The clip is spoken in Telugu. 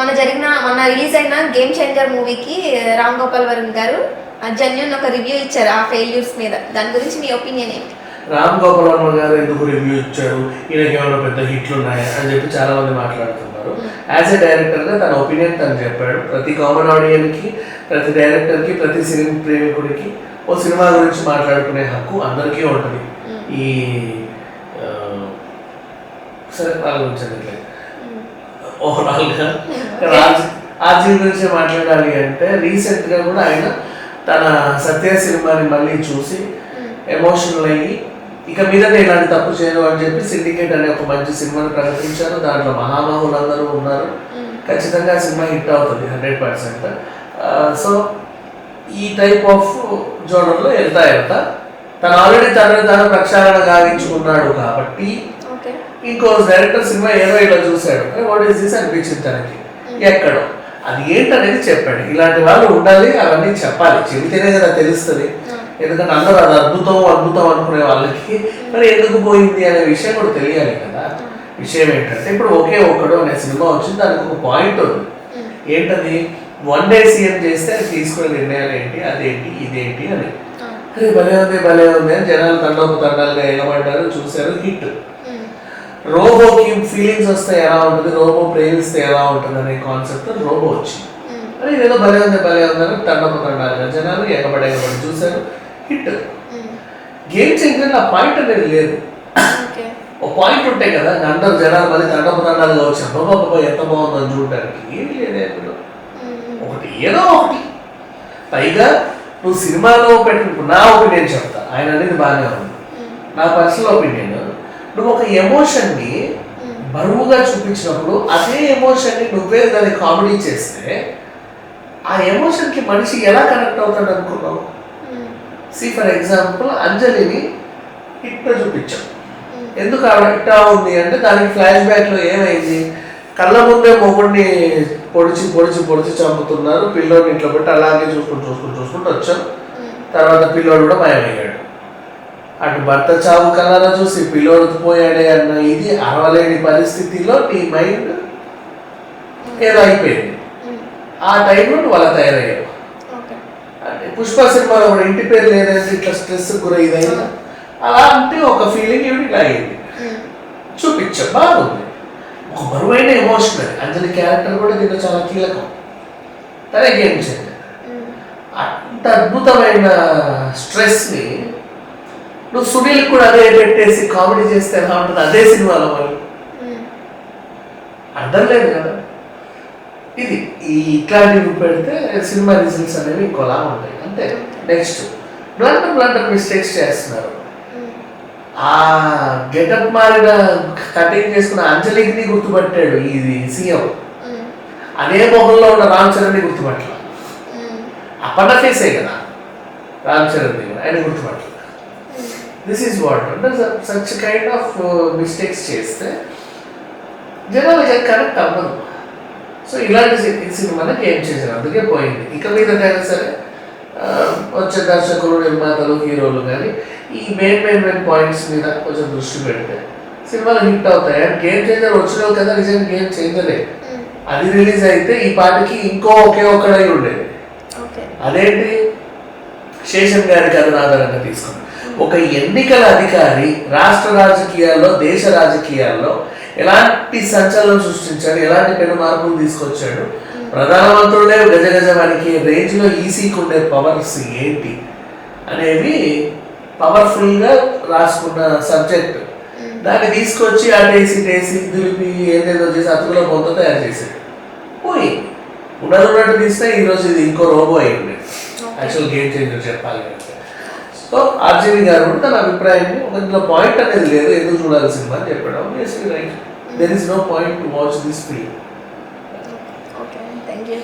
మొన్న జరిగిన మొన్న రిలీజ్ అయిన గేమ్ చేంజర్ మూవీకి రామ్ గోపాల్ వరుణ్ గారు జన్యున్ ఒక రివ్యూ ఇచ్చారు ఆ ఫెయిల్యూర్స్ మీద. దాని గురించి మీ ఒపీనియన్ ఏంటి? రామ్ గోపాల్ వర్మ గారు ఎందుకు రివ్యూ ఇచ్చారు? ఈయనకి ఏమైనా పెద్ద హిట్లు ఉన్నాయా? అని చెప్పి చాలా మంది మాట్లాడుతున్నారు. యాజ్ ఎ డైరెక్టర్గా తన ఒపీనియన్ తను చెప్పాడు. ప్రతి కామన్ ఆడియన్స్కి ప్రతి డైరెక్టర్కి ప్రతి సినిమా ప్రేమికుడికి ఓ సినిమా గురించి మాట్లాడుకునే హక్కు అందరికీ ఉంటుంది. ఈ సరే వాళ్ళ గురించి ఆర్జీ గురించి మాట్లాడాలి అంటే రీసెంట్గా కూడా ఆయన తన సత్య సినిమాని మళ్ళీ చూసి ఎమోషనల్ అయ్యి ఇక మీద నేను ఇలాంటి తప్పు చేయను అని చెప్పి సిండికేట్ అనే ఒక మంచి సినిమాని ప్రకటించారు. దాంట్లో మహామహులందరూ ఉన్నారు. ఖచ్చితంగా సినిమా హిట్ అవుతుంది హండ్రెడ్ పర్సెంట్. సో ఈ టైప్ ఆఫ్ జోనర్లో వెళ్తా వెళ్తా తను ఆల్రెడీ తనని తాను ప్రక్షాళన గావించుకున్నాడు కాబట్టి ఇంకో డైరెక్టర్ సినిమా ఏదో ఇలా చూశాడు. వాట్ ఈస్ దిస్ అనిపించింది తనకి. ఎక్కడో. అది ఏంటనేది చెప్పాడు. ఇలాంటి వాళ్ళు ఉండాలి అవన్నీ చెప్పాలి. చెబితేనే కదా తెలుస్తుంది. ఎందుకంటే అందరూ అది అద్భుతం అద్భుతం అనుకునే వాళ్ళకి మరి ఎందుకు పోయింది అనే విషయం కూడా తెలియాలి కదా. విషయం ఏంటంటే ఇప్పుడు ఒకే ఒక్కడు అనే సినిమా వచ్చింది దానికి ఒక పాయింట్ ఉంది. ఏంటది? వన్ డే సీఎం చేస్తే అది తీసుకునే నిర్ణయాలు ఏంటి? అదేంటి? ఇదేంటి? అని. భలే ఉంది భలే ఉంది అని జనాలు తండోపు తండాలుగా ఎగబడ్డారు చూశారు హిట్. రోబోకి ఫీలింగ్స్ వస్తే ఎలా ఉంటుంది? రోబో ప్రేమిస్తే ఎలా ఉంటుంది అనే కాన్సెప్ట్ రోబో వచ్చింది. అరే ఇదేదో భలే ఉంది భలే ఉంది అని తండోపు తండాలుగా జనాలు ఎగబడి ఎగబడి చూశారు. హిట్ గేమ్ చేంజర్ ఆ పాయింట్ అనేది లేదు. ఒక పాయింట్ ఉంటాయి కదా అందరు జనాలు మళ్ళీ తండోపు తండాలుగా వచ్చి అబ్బాబా ఎంత బాగుందని చూడడానికి ఏమి లేదు అందులో ఒకటి ఏదో ఒకటి. పైగా నువ్వు సినిమాలో పెట్టిన నా ఒపీనియన్ చెప్తా. ఆయన అనేది బాగానే ఉంది. నా పర్సనల్ ఒపీనియన్ నువ్వు ఒక ఎమోషన్ని బరువుగా చూపించినప్పుడు అదే ఎమోషన్ని నువ్వే దాన్ని కామెడీ చేస్తే ఆ ఎమోషన్కి మనిషి ఎలా కనెక్ట్ అవుతాడు అనుకున్నావు? సి ఫర్ ఎగ్జాంపుల్ అంజలిని ఇట్లా చూపించాం. ఎందుకు ఆవిడ ఇట్టా ఉంది అంటే దానికి ఫ్లాష్ బ్యాక్లో ఏమైంది? కళ్ళ ముందే మొగుడిని పొడిచి పొడిచి పొడిచి చంపుతున్నారు. పిల్లోడిని ఇట్లా పెట్టి అలాగే చూసుకుంటూ చూసుకుంటూ చూసుకుంటూ వచ్చాం తర్వాత పిల్లోడు కూడా మాయమయ్యాడు అటు భర్త చావు కలరా చూసి పిల్లోడు పోయాడే అన్న ఇది అరవలేని పరిస్థితిలో నీ మైండ్ ఏదో అయిపోయింది. ఆ టైంలో నువ్వు అలా తయారయ్యావు. అంటే పుష్ప సినిమాలో కూడా ఇంటి పేరు లేదంటే ఇట్లా స్ట్రెస్ గుర ఇదైనా అలా అంటే ఒక ఫీలింగ్ ఏమిటి? ఇలా అయింది. చూపించాం బాగుంది. ఒక బరువైన ఎమోషన్ అది అంజలి క్యారెక్టర్ కూడా దీంట్లో చాలా కీలకం. తనే గేమ్ చేయండి అంత అద్భుతమైన స్ట్రెస్ని నువ్వు సునీల్ కూడా అదే పెట్టేసి కామెడీ చేస్తే ఎలా ఉంటుంది? అదే సినిమాలో మరి. అర్థం లేదు కదా. ఇది ఈ ఇట్లాంటివి పెడితే సినిమా రిజల్ట్స్ అనేవి ఇంకోలా ఉంటాయి. అంతే. నెక్స్ట్ బ్లండర్ బ్లండర్ మిస్టేక్స్ చేస్తున్నారు. ఆ గెటప్ మారిన కటింగ్ చేసుకున్న అంజలిని గుర్తుపట్టాడు ఇది సీఎం. అదే మొహంలో ఉన్న రామ్ చరణ్ని గుర్తుపట్టాల. అప్పన్న ఫేసే కదా. రామ్ చరణ్ ఆయన గుర్తుపట్టాల. దిస్ ఈజ్ వాట్ అంటే సచ్ కైండ్ ఆఫ్ మిస్టేక్స్ చేస్తే జనాలకి కరెక్ట్ అవ్వదు. సో ఇలాంటి సినిమాని ఏం చేశారు? అందుకే పోయింది. ఇక మీద అయినా సరే వచ్చే దర్శకులు నిర్మాతలు హీరోలు కానీ ఈ మెయిన్ మెయిన్ మెయిన్ పాయింట్స్ మీద కొంచెం దృష్టి పెడితే సినిమాలు హిట్ అవుతాయి. అండ్ గేమ్ చేంజర్ వచ్చిన కదా నిజంగా గేమ్ చేంజరే అది రిలీజ్ అయితే ఈ పాటకి ఇంకో ఒకే ఒక్కడై ఉండేది. అదేంటి? శేషన్ గారి కథను ఆధారంగా తీసుకున్నాం ఒక ఎన్నికల అధికారి రాష్ట్ర రాజకీయాల్లో దేశ రాజకీయాల్లో ఎలాంటి సంచలనం సృష్టించాడు? ఎలాంటి పెను మార్పులు తీసుకొచ్చాడు? ప్రధానమంత్రులే గజ గజ వణికే రేంజ్లో ఈసీకి ఉండే పవర్స్ ఏంటి అనేవి పవర్ఫుల్గా రాసుకున్న సబ్జెక్ట్. దాన్ని తీసుకొచ్చి అటేసి టేసి దులిపి ఏదేదో చేసి అతుకులో మొత్తం తయారు చేశాడు. పోయి ఉన్నది ఉన్నట్టు తీస్తే ఈరోజు ఇది ఇంకో రోబో అయింది. యాక్చువల్ గేమ్ చేంజర్ చెప్పాలి అంటే. సో ఆర్జీవి గారు కూడా తన అభిప్రాయం ఇందులో పాయింట్ అనేది లేదు ఎందుకు చూడాలి సినిమా అని చెప్పాడు. Obviously right there is no point to watch this film okay thank you